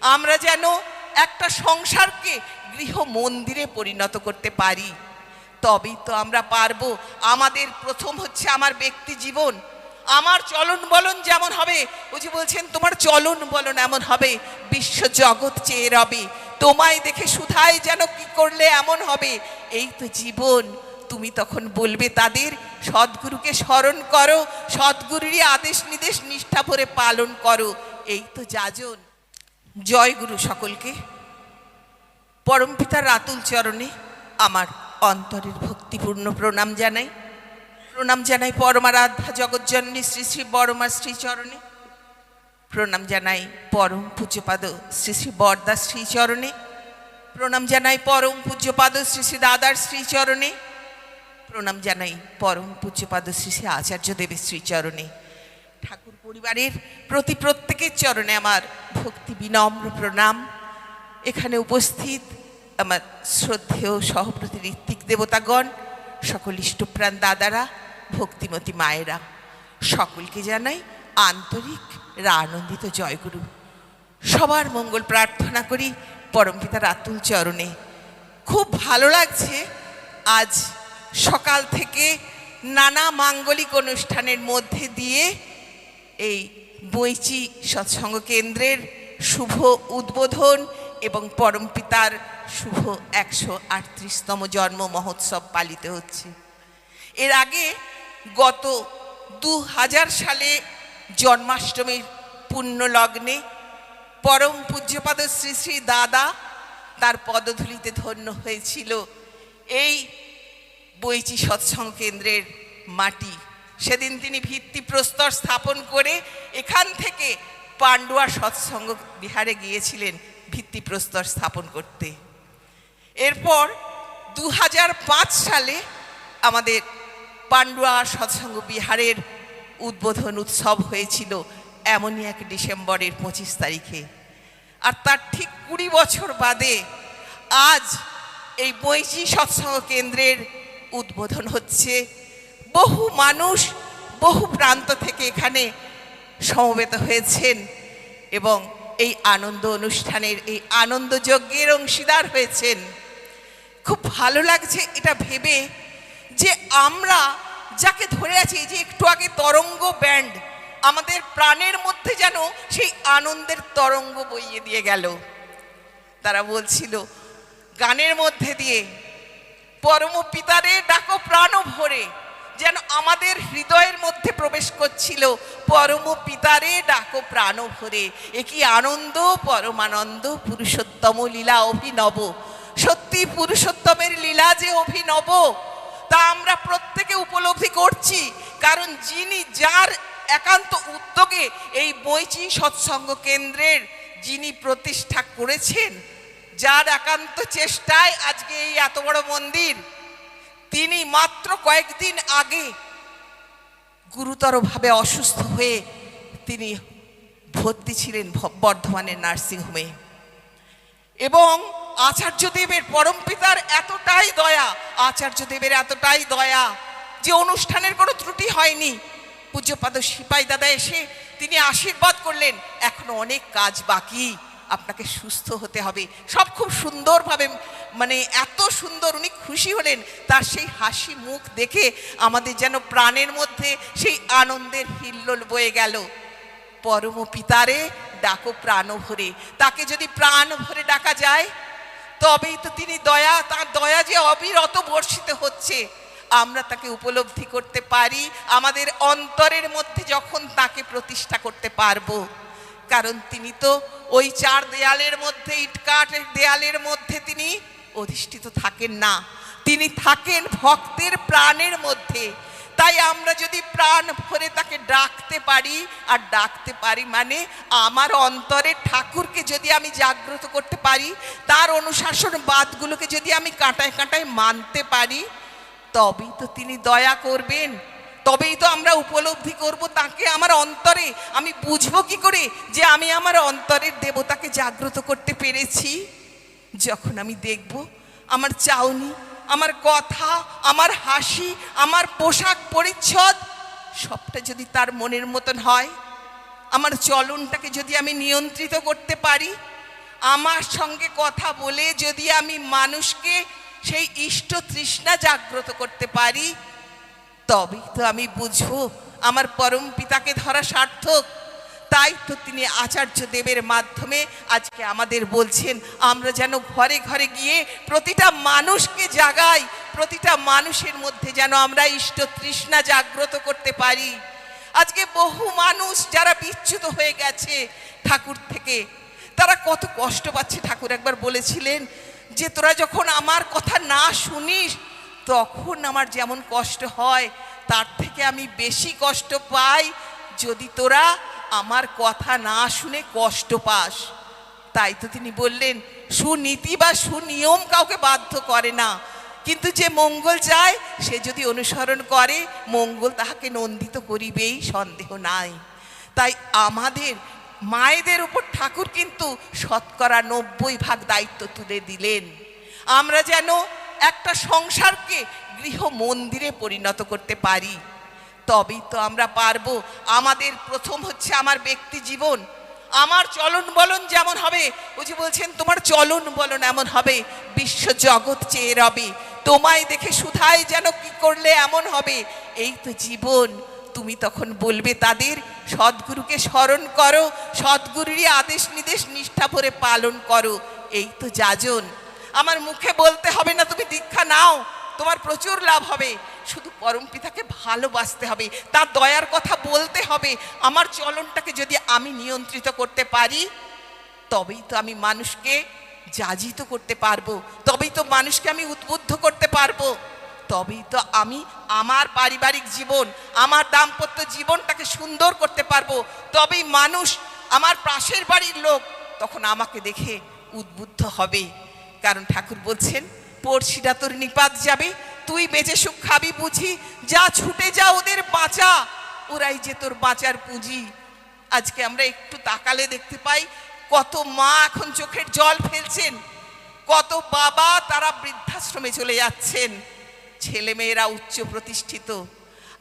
আমরা যেন একটা সংসারকে গৃহ মন্দিরে পরিণত করতে পারি। তবেই তো আমরা পারব। আমাদের প্রথম হচ্ছে আমার ব্যক্তি জীবন। আমার চলন বলন যেমন হবে ও যে বলছেন, তোমার চলন বলন এমন হবে, বিশ্ব জগৎ চেয়ে রবে। তোমায় দেখে সুধায় যেন কি করলে এমন হবে? এই তো জীবন। তুমি তখন বলবে তাদের, সদ্গুরুকে স্মরণ করো, সদ্গুরুরই আদেশ নির্দেশ নিষ্ঠা ভরে পালন করো। এই তো যাজন। জয় গুরু সকলকে। পরমপিতার রাতুল চরণে আমার অন্তরের ভক্তিপূর্ণ প্রণাম জানাই। প্রণাম জানাই পরমারাধ্যা জগজ্জননী শ্রী শ্রী বড়মা শ্রীচরণে প্রণাম জানাই পরম পূজ্যপাদ শ্রী শ্রী বরদা শ্রীচরণে প্রণাম জানাই পরম পূজ্যপাদ শ্রী শ্রী দাদার শ্রীচরণে প্রণাম জানাই পরম পূজ্যপাদ শ্রী শ্রী আচার্য দেবের শ্রীচরণে ঠাকুর পরিবারের প্রতি প্রত্যেকের চরণে আমার ভক্তি বিনম্র প্রণাম। এখানে উপস্থিত আমার শ্রদ্ধেয় সহপ্রতি ঋত্বিক দেবতাগণ, সকল ইষ্টপ্রাণ দাদারা, ভক্তিমতী মায়েরা, সকলকে জানাই আন্তরিক রা আনন্দিত জয়গুরু। সবার মঙ্গল প্রার্থনা করি পরমপিতার আতুল চরণে। খুব ভালো লাগছে আজ সকাল থেকে নানা মাঙ্গলিক অনুষ্ঠানের মধ্যে দিয়ে এই বইচি সৎসঙ্গ কেন্দ্রের শুভ উদ্বোধন এবং পরমপিতার শুভ একশো আটত্রিশতম জন্ম মহোৎসব পালিত হচ্ছে। এর আগে গত দু হাজার সালে জন্মাষ্টমীর পুণ্য লগ্নে পরম পূজ্যপাদ শ্রী শ্রী দাদা তার পদধূলিতে ধন্য হয়েছিল এই বইচি সৎসঙ্গ কেন্দ্রের মাটি সেদিন তিনি ভিত্তি প্রস্তর স্থাপন করে এখান থেকে পান্ডুয়া সৎসঙ্গ বিহারে গিয়েছিলেন ভিত্তি প্রস্তর স্থাপন করতে। এরপর দু হাজার পাঁচ সালে আমাদের পান্ডুয়া সৎসঙ্গ বিহারের উদ্বোধন উৎসব হয়েছিল এমনই এক ডিসেম্বরের পঁচিশ তারিখে। আর তার ঠিক কুড়ি বছর বাদে আজ এই বৈচি সৎসঙ্গ কেন্দ্রের উদ্বোধন হচ্ছে। বহু মানুষ, বহু প্রান্ত থেকে এখানে সমবেত হয়েছেন এবং এই আনন্দ অনুষ্ঠানের, এই আনন্দ যজ্ঞের অংশীদার হয়েছেন। খুব ভালো লাগছে এটা ভেবে যে আমরা যাকে ধরে আছি যে একটু আগে তরঙ্গ ব্যান্ড আমাদের প্রাণের মধ্যে যেন সেই আনন্দের তরঙ্গ বইয়ে দিয়ে গেল। তারা বলছিল, গানের মধ্যে দিয়ে পরম পিতারে ডাকো প্রাণ ভরে। যেন আমাদের হৃদয়ের মধ্যে প্রবেশ করছিল, পরম পিতারে ডাকো প্রাণ ভরে। এ কি আনন্দ, পরমানন্দ, পুরুষোত্তম লীলা অভিনব। সত্যি পুরুষোত্তমের লীলা যে অভিনব, তা আমরা প্রত্যেকে উপলব্ধি করছি, কারণ যিনি যার একান্ত উদ্যোগে এই বইচি সৎসঙ্গ কেন্দ্রের যিনি প্রতিষ্ঠা করেছেন, যার একান্ত চেষ্টায় আজকে এই এত বড় মন্দির তিনি মাত্র কয়েকদিন আগে গুরুতরভাবে অসুস্থ হয়ে তিনি ভর্তি ছিলেন বর্ধমানের নার্সিংহোমে। এবং আচার্যদেবের পরমপিতার এতটাই দয়া, আচার্যদেবের এতটাই দয়া যে অনুষ্ঠানের কোনো ত্রুটি হয়নি। পূজ্যপাদ সিপাই দাদা এসে তিনি আশীর্বাদ করলেন, এখনও অনেক কাজ বাকি। আপনাকে সুস্থ হতে হবে। সব খুব সুন্দরভাবে মানে এত সুন্দর উনি খুশি হলেন, তার সেই হাসি মুখ দেখে আমাদের যেন প্রাণের মধ্যে সেই আনন্দের হিল্লোল বয়ে গেল। পরম পিতারে ডাকো প্রাণ ভরে। তাকে যদি প্রাণ ভরে ডাকা যায়, তবেই তো তিনি দয়া, তার দয়া যে অবিরত বর্ষিত হচ্ছে। আমরা তাকে উপলব্ধি করতে পারি, আমাদের অন্তরের মধ্যে যখন তাকে প্রতিষ্ঠা করতে পারব। কারণ তিনি তো ওই চার দেয়ালের মধ্যে ইটকাটের দেয়ালের মধ্যে তিনি অধিষ্ঠিত থাকেন না। তিনি থাকেন ভক্তের প্রাণের মধ্যে। তাই আমরা যদি প্রাণ ভরে তাকে ডাকতে পারি, আর ডাকতে পারি মানে আমার অন্তরে ঠাকুরকে যদি আমি জাগ্রত করতে পারি, তার অনুশাসন বাদগুলোকে যদি আমি কাঁটায় কাঁটায় মানতে পারি, তবেই তো তিনি দয়া করবেন। তবেই তো আমরা উপলব্ধি করব তাকে আমার অন্তরে। আমি বুঝব কি করে যে আমি আমার অন্তরের দেবতাকে জাগ্রত করতে পেরেছি? যখন আমি দেখব আমার চাউনি, আমার কথা, আমার হাসি, আমার পোশাক পরিচ্ছদ, সবটা যদি তার মনের মতন হয়, আমার চলনটাকে যদি আমি নিয়ন্ত্রিত করতে পারি, আমার সঙ্গে কথা বলে যদি আমি মানুষকে সেই ইষ্ট তৃষ্ণা জাগ্রত করতে পারি তবেই তো আমি বুঝব আমার পরম পিতাকে ধরা সার্থক। তাই তো তিনি আচার্য দেবের মাধ্যমে আজকে আমাদের বলছেন, আমরা যেন ঘরে ঘরে গিয়ে প্রতিটা মানুষকে জাগাই, প্রতিটা মানুষের মধ্যে যেন আমরা ইষ্ট তৃষ্ণা জাগ্রত করতে পারি। আজকে বহু মানুষ যারা বিচ্যুত হয়ে গেছে ঠাকুর থেকে, তারা কত কষ্ট পাচ্ছে। ঠাকুর একবার বলেছিলেন যে, তোরা যখন আমার কথা না শুনিস তখন আমার যেমন কষ্ট হয়, তার থেকে আমি বেশি কষ্ট পাই যদি তোরা আমার কথা না শুনে কষ্ট পাস। তাই তো তিনি বললেন, সুনীতি বা সুনিয়ম কাউকে বাধ্য করে না। কিন্তু যে মঙ্গল চায়, সে যদি অনুসরণ করে, মঙ্গল তাহাকে নন্দিত করিবেই, সন্দেহ নাই। তাই আমাদের মায়েদের উপর ঠাকুর কিন্তু শতকরা নব্বই ভাগ দায়িত্ব তুলে দিলেন। আমরা যেন একটা সংসারকে গৃহ মন্দিরে পরিণত করতে পারি। তবেই তো আমরা পারব। আমাদের প্রথম হচ্ছে আমার ব্যক্তি জীবন। আমার চলন বলন যেমন হবে যে বলছেন, তোমার চলন বলন এমন হবে বিশ্ব জগৎ চেয়ে রবে। তোমায় দেখে সুধাই যেন কি করলে এমন হবে। এই তো জীবন। তুমি তখন বলবে তাদের, সদ্গুরুকে স্মরণ করো, সদ্গুরুরই আদেশ নির্দেশ নিষ্ঠা ভরে পালন করো। এই তো যাজন। আমার মুখে বলতে হবে না, তুমি দীক্ষা নাও। তোমার প্রচুর লাভ হবে। শুধু পরম পিতাকে ভালোবাসতে হবে। তার দয়ার কথা বলতে হবে। আমার চলনটাকে যদি আমি নিয়ন্ত্রিত করতে পারি, তবেই তো আমি মানুষকে যাজিত করতে পারব। তবেই তো মানুষকে আমি উদ্বুদ্ধ করতে পারব। তবেই তো আমি আমার পারিবারিক জীবন, আমার দাম্পত্য জীবনটাকে সুন্দর করতে পারব। তবেই মানুষ আমার পাশের বাড়ির লোক তখন আমাকে দেখে উদ্বুদ্ধ হবে। কারণ ঠাকুর বলছেন পড়শিরা তোর নিপাত যাবে, তুই বেঁচে সুখ খাবি বুঝি, যা ছুটে যা ওদের বাঁচা, ওরাই যে তোর বাঁচার পুঁজি। আজকে আমরা একটু তাকালে দেখতে পাই, কত মা এখন চোখের জল ফেলছেন, কত বাবা তারা বৃদ্ধাশ্রমে চলে যাচ্ছেন, ছেলে মেয়েরা উচ্চ প্রতিষ্ঠিত।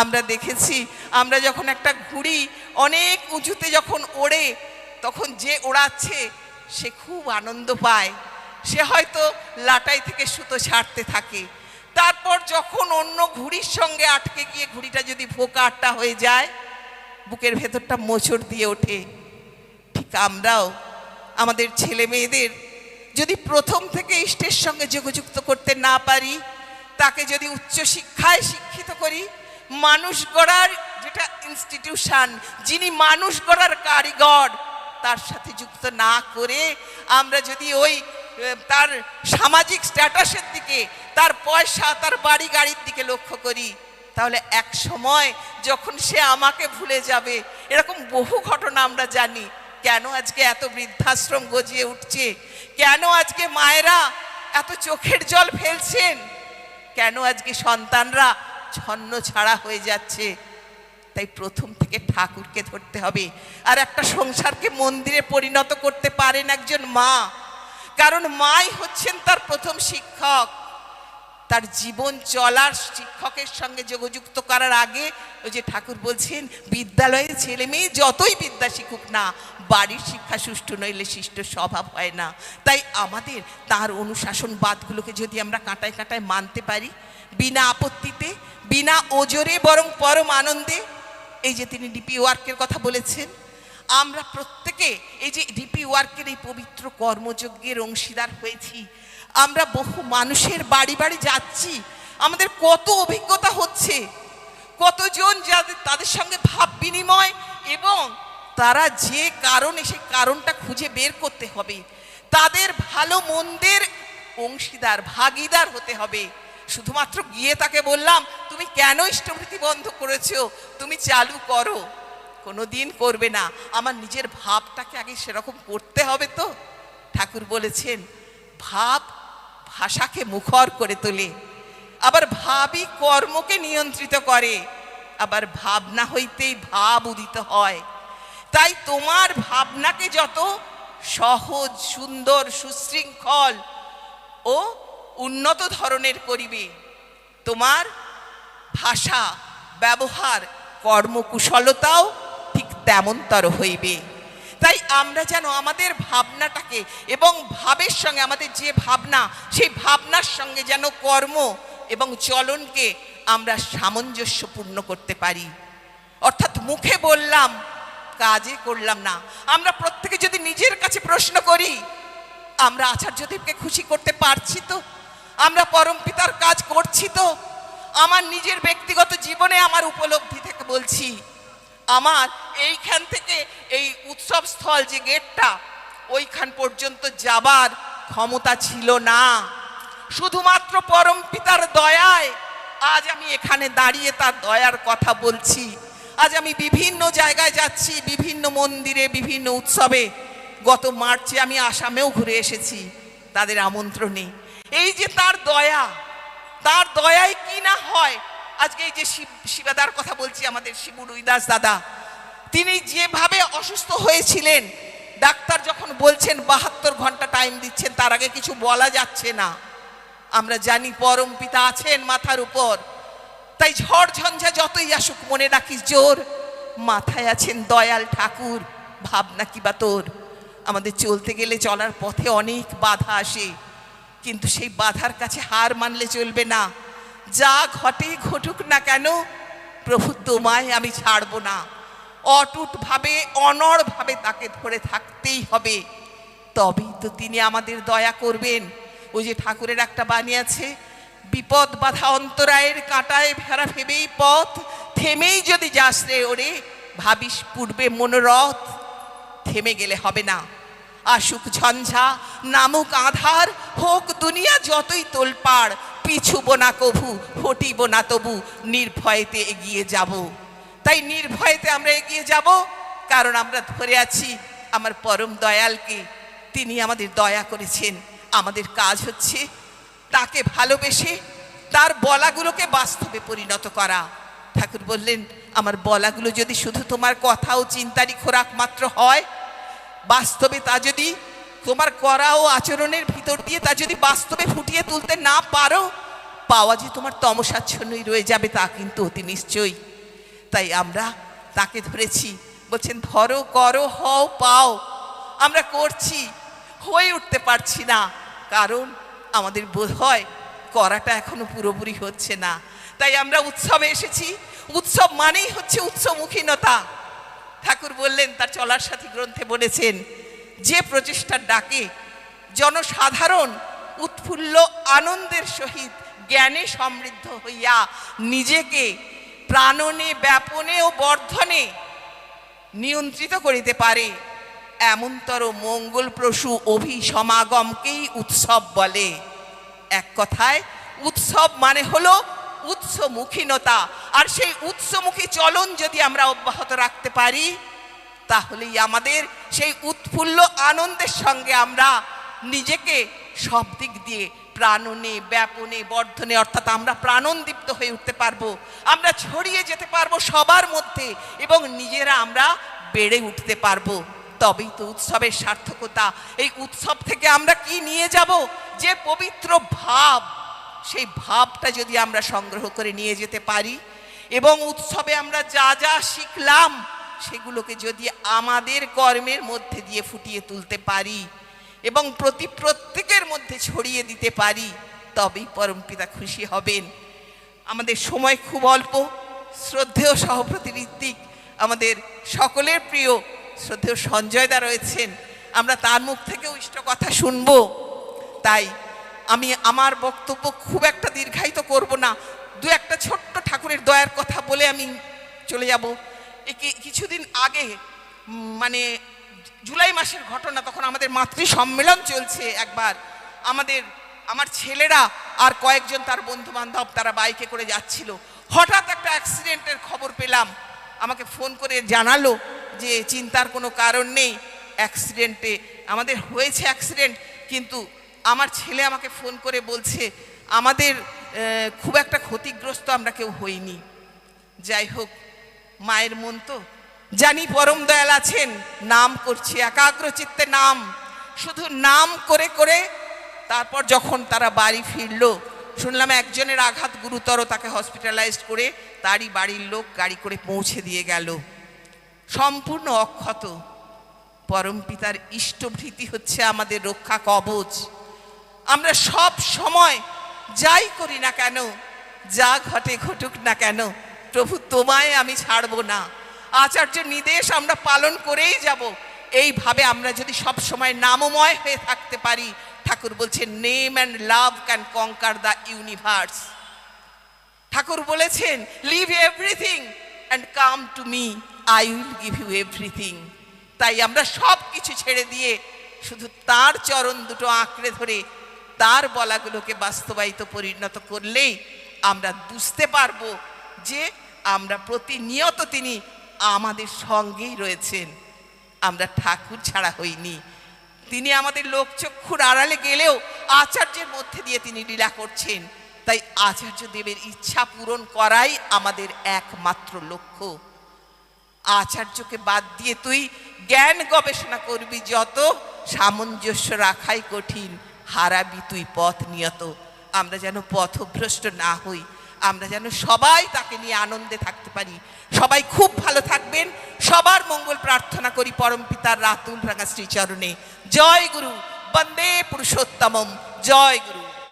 আমরা দেখেছি, আমরা যখন একটা ঘুড়ি অনেক উঁচুতে যখন ওড়ে, তখন যে ওড়াচ্ছে, সে খুব আনন্দ পায়। সে হয়তো লাটাই থেকে সুতো ছাড়তে থাকে। তারপর যখন অন্য ঘুড়ির সঙ্গে আটকে গিয়ে ঘুড়িটা যদি ভোকা আটটা হয়ে যায়, বুকের ভেতরটা মোচড় দিয়ে ওঠে। ঠিক আমরাও আমাদের ছেলে মেয়েদের যদি প্রথম থেকে ইষ্টের সঙ্গে যোগযুক্ত করতে না পারি, তাকে যদি উচ্চ শিক্ষায় শিক্ষিত করি, মানুষ গড়ার যেটা ইনস্টিটিউশন যিনি মানুষ গড়ার কারিগর, তার সাথে যুক্ত না করে আমরা যদি ওই তার সামাজিক স্ট্যাটাসের দিকে, তার পয়সা, তার বাড়ি গাড়ির দিকে লক্ষ্য করি, তাহলে এক সময় যখন সে আমাকে ভুলে যাবে, এরকম বহু ঘটনা আমরা জানি, কেন আজকে এত বৃদ্ধাশ্রম গজিয়ে উঠছে, কেন আজকে মায়েরা এত চোখের জল ফেলছেন, কেন আজকে সন্তানরা ছন্ন ছাড়া হয়ে যাচ্ছে, তাই প্রথম থেকে ঠাকুরকে ধরতে হবে। আর একটা সংসারকে মন্দিরে পরিণত করতে পারেন একজন মা। কারণ মাই হচ্ছেন তার প্রথম শিক্ষক। তার জীবন চলার শিক্ষকের সঙ্গে যোগযুক্ত করার আগে ওই যে ঠাকুর বলছেন বিদ্যালয়ে ছেলে মেয়ে যতই বিদ্যা শিখুক না, বাড়ির শিক্ষা সুষ্ঠু নইলে শিষ্ট স্বভাব হয় না। তাই আমাদের তার অনুশাসনবাদগুলোকে যদি আমরা কাঁটায় কাঁটায় মানতে পারি, বিনা আপত্তিতে, বিনা ওজরে বরং পরম আনন্দে, এই যে তিনি ডিপি ওয়ার্কের কথা বলেছেন আমরা প্রত্যেকে এই যে ডিপি ওয়ার্কের এই পবিত্র কর্মযজ্ঞের অংশীদার হয়েছি। আমরা বহু মানুষের বাড়ি বাড়ি যাচ্ছি। আমাদের কত অভিজ্ঞতা হচ্ছে। কতজন যাদের, তাদের সঙ্গে ভাব বিনিময় এবং তারা যে কারণে সেই কারণটা খুঁজে বের করতে হবে। তাদের ভালো মন্দের অংশীদার, ভাগিদার হতে হবে। শুধুমাত্র গিয়ে তাকে বললাম, তুমি কেন ইষ্টভৃতি বন্ধ করেছ? তুমি চালু করো। কোনো দিন করবে না। আমার নিজের ভাবটাকে আগে সেরকম করতে হবে তো। ঠাকুর বলেছেন, ভাব ভাষাকে মুখর করে তোলে। আবার ভাবই কর্মকে নিয়ন্ত্রিত করে। আবার ভাবনা হইতেই ভাব উদিত হয়। তাই তোমার ভাবনাকে যত সহজ, সুন্দর, সুশৃঙ্খল ও উন্নত ধরনের করিবে, তোমার ভাষা, ব্যবহার, কর্মকুশলতাও তেমনতর হইবে। তাই আমরা যেন আমাদের ভাবনাটাকে এবং ভাবের সঙ্গে আমাদের যে ভাবনা, সেই ভাবনার সঙ্গে যেন কর্ম এবং চলনকে আমরা সামঞ্জস্যপূর্ণ করতে পারি। অর্থাৎ মুখে বললাম, কাজে করলাম না। আমরা প্রত্যেকে যদি নিজের কাছে প্রশ্ন করি, আমরা আচার্যদেবকে খুশি করতে পারছি তো? আমরা পরম পিতার কাজ করছি তো? আমার নিজের ব্যক্তিগত জীবনে আমার উপলব্ধি থেকে বলছি আমার এইখান থেকে এই উৎসব স্থল যে গেটটা, ওইখান পর্যন্ত যাবার ক্ষমতা ছিল না। শুধুমাত্র পরম পিতার দয়ায় আজ আমি এখানে দাঁড়িয়ে তার দয়ার কথা বলছি। আজ আমি বিভিন্ন জায়গায় যাচ্ছি, বিভিন্ন মন্দিরে, বিভিন্ন উৎসবে। গত মার্চে আমি আসামেও ঘুরে এসেছি, তাদের আমন্ত্রণে। এই যে তার দয়া, তার দয়ায় কি না হয় আজকে এই যে শিব শিবাদার কথা বলছি, আমাদের শিবু রুইদাস দাদা, তিনি যেভাবে অসুস্থ হয়েছিলেন, ডাক্তার যখন বলছেন বাহাত্তর ঘণ্টা টাইম দিচ্ছেন, তার আগে কিছু বলা যাচ্ছে না। আমরা জানি পরম পিতা আছেন মাথার উপর। তাই ঝড় ঝঞ্ঝা যতই আসুক, মনে রাখিস জোর। মাথায় আছেন দয়াল ঠাকুর, ভাবনা কি বা তোর? আমাদের চলতে গেলে চলার পথে অনেক বাধা আসে, কিন্তু সেই বাধার কাছে হার মানলে চলবে না। যা ঘটে ঘটুক না কেন, প্রভু তোমায় আমি ছাড়বো না। অটুটভাবে, অনড়ভাবে তাকে ধরে থাকতেই হবে। তবেই তো তিনি আমাদের দয়া করবেন। ওই যে ঠাকুরের একটা বাণী আছে, বিপদ বাধা অন্তরায়ের কাঁটায় ভেড়া ভেবেই পথ, থেমেই যদি যাস রে ওরে, ভাবিস পূর্বে মনোরথ, থেমে গেলে হবে না। আসুক ঝঞ্ঝা, নামুক আধার, হোক দুনিয়া যতই তোলপাড় পিছুব না কভু, হটিব না তবু, নির্ভয়েতে এগিয়ে যাব। তাই নির্ভয়েতে আমরা এগিয়ে যাব কারণ আমরা ধরে আছি আমার পরম দয়ালকে। তিনি আমাদের দয়া করেছেন। আমাদের কাজ হচ্ছে তাকে ভালোবেসে তার বলাগুলোকে বাস্তবে পরিণত করা। ঠাকুর বললেন, আমার বলাগুলো যদি শুধু তোমার কথা ও চিন্তারই খোরাক মাত্র হয়, বাস্তবে তা যদি তোমার করা ও আচরণের ভিতর দিয়ে তা যদি বাস্তবে ফুটিয়ে তুলতে না পারো, পাওয়া যে তোমার তমসাচ্ছন্নই রয়ে যাবে তা কিন্তু অতি নিশ্চয়ই। তাই আমরা তাকে ধরেছি, বলছেন, ধরো, করো, হও, পাও। আমরা করছি, হয়ে উঠতে পারছি না। কারণ আমাদের বোধ হয় করাটা এখনও পুরোপুরি হচ্ছে না। তাই আমরা উৎসবে এসেছি। উৎসব মানেই হচ্ছে উৎসমুখীনতা। ঠাকুর বললেন, তার চলার সাথী গ্রন্থে বলেছেন যে প্রচেষ্টার ডাকে, জনসাধারণ উৎফুল্ল আনন্দের সহিত জ্ঞানে সমৃদ্ধ হইয়া নিজেকে প্রাণনে, ব্যাপনে ও বর্ধনে নিয়ন্ত্রিত করিতে পারে, এমনতর মঙ্গলপ্রসূ অভিসমাগমকেই উৎসব বলে। এক কথায়, উৎসব মানে হলো উৎসমুখীনতা। আর সেই উৎসমুখী চলন যদি আমরা অব্যাহত রাখতে পারি তাহলেই আমাদের সেই উৎফুল্ল আনন্দের সঙ্গে আমরা নিজেকে সব দিক দিয়ে প্রাণনে, ব্যাপনে, বর্ধনে, অর্থাৎ আমরা প্রাণন্দীপ্ত হয়ে উঠতে পারব, আমরা ছড়িয়ে যেতে পারব সবার মধ্যে এবং নিজেরা আমরা বেড়ে উঠতে পারব। তবেই তো উৎসবের সার্থকতা। এই উৎসব থেকে আমরা কি নিয়ে যাব? যে পবিত্র ভাব, সেই ভাবটা যদি আমরা সংগ্রহ করে নিয়ে যেতে পারি। এবং উৎসবে আমরা যা যা শিখলাম সেগুলোকে যদি আমাদের কর্মের মধ্যে দিয়ে ফুটিয়ে তুলতে পারি এবং প্রতি প্রত্যেকের মধ্যে ছড়িয়ে দিতে পারি, তবেই পরমপিতা খুশি হবেন। আমাদের সময় খুব অল্প, শ্রদ্ধেয় সহপ্রতি ঋত্বিক আমাদের সকলের প্রিয় শ্রদ্ধেয় সঞ্জয়দা রয়েছেন। আমরা তার মুখ থেকেও ইষ্ট কথা শুনব। তাই আমি আমার বক্তব্য খুব একটা দীর্ঘায়িত করব না। দু একটা ছোট্ট ঠাকুরের দয়ার কথা বলে আমি চলে যাব। কিছুদিন আগে মানে জুলাই মাসের ঘটনা, তখন আমাদের মাতৃ সম্মেলন চলছে একবার। আমাদের, আমার ছেলেরা আর কয়েকজন তার বন্ধু বান্ধব তারা বাইকে করে যাচ্ছিল। হঠাৎ একটা অ্যাক্সিডেন্টের খবর পেলাম। আমাকে ফোন করে জানালো যে চিন্তার কোনো কারণ নেই, অ্যাক্সিডেন্টে, আমাদের হয়েছে অ্যাক্সিডেন্ট, কিন্তু আমার ছেলে আমাকে ফোন করে বলছে, আমাদের খুব একটা ক্ষতিগ্রস্ত আমরা কেউ হইনি। যাই হোক মায়ের মন তো। জানি পরম দয়াল আছেন, নাম করছি, একাগ্র চিত্তে নাম। শুধু নাম করে করে তারপর যখন তারা বাড়ি ফিরল, শুনলাম একজনের আঘাত গুরুতর, তাকে হসপিটালাইজড করে তারই বাড়ির লোক গাড়ি করে পৌঁছে দিয়ে গেল। সম্পূর্ণ অক্ষত। পরম পিতার ইষ্টভৃতি হচ্ছে আমাদের রক্ষা কবচ। আমরা সব সময় যাই করি না কেন, যা ঘটে ঘটুক না কেন প্রভু, তোমায় আমি ছাড়বো না। আচার্য নির্দেশ আমরা পালন করেই যাব। এইভাবে আমরা যদি সব সময় নামময় হয়ে থাকতে পারি, ঠাকুর বলছে name and love can conquer the universe Thakur বলেছেন live everything and come to me I will give you everything তাই আমরা সব কিছু ছেড়ে দিয়ে শুধু তার চরণ দুটো আঁকড়ে ধরে, তার বলাগুলোকে বাস্তবায়িত পরিণত করলেই আমরা বুঝতে পারব যে আমরা প্রতিনিয়ত তিনি আমাদের সঙ্গেই রয়েছেন। আমরা ঠাকুর ছাড়া হইনি। তিনি আমাদের লোকচক্ষুর আড়ালে গেলেও আচার্যের মধ্যে দিয়ে তিনি লীলা করছেন। তাই আচার্য দেবের ইচ্ছা পূরণ করাই আমাদের একমাত্র লক্ষ্য। আচার্যকে বাদ দিয়ে তুই জ্ঞান গবেষণা করবি যত, সামঞ্জস্য রাখাই কঠিন, হারাবি তুই পথ নিয়ত। আমরা যেন পথভ্রষ্ট না হই। আমরা যেন সবাই তাকে নিয়ে আনন্দে থাকতে পারি। সবাই খুব ভালো থাকবেন। সবার মঙ্গল প্রার্থনা করি পরম পিতার রাতুল রাঙা শ্রীচরণে। জয় গুরু, বন্দে পুরুষোত্তমম। জয় গুরু।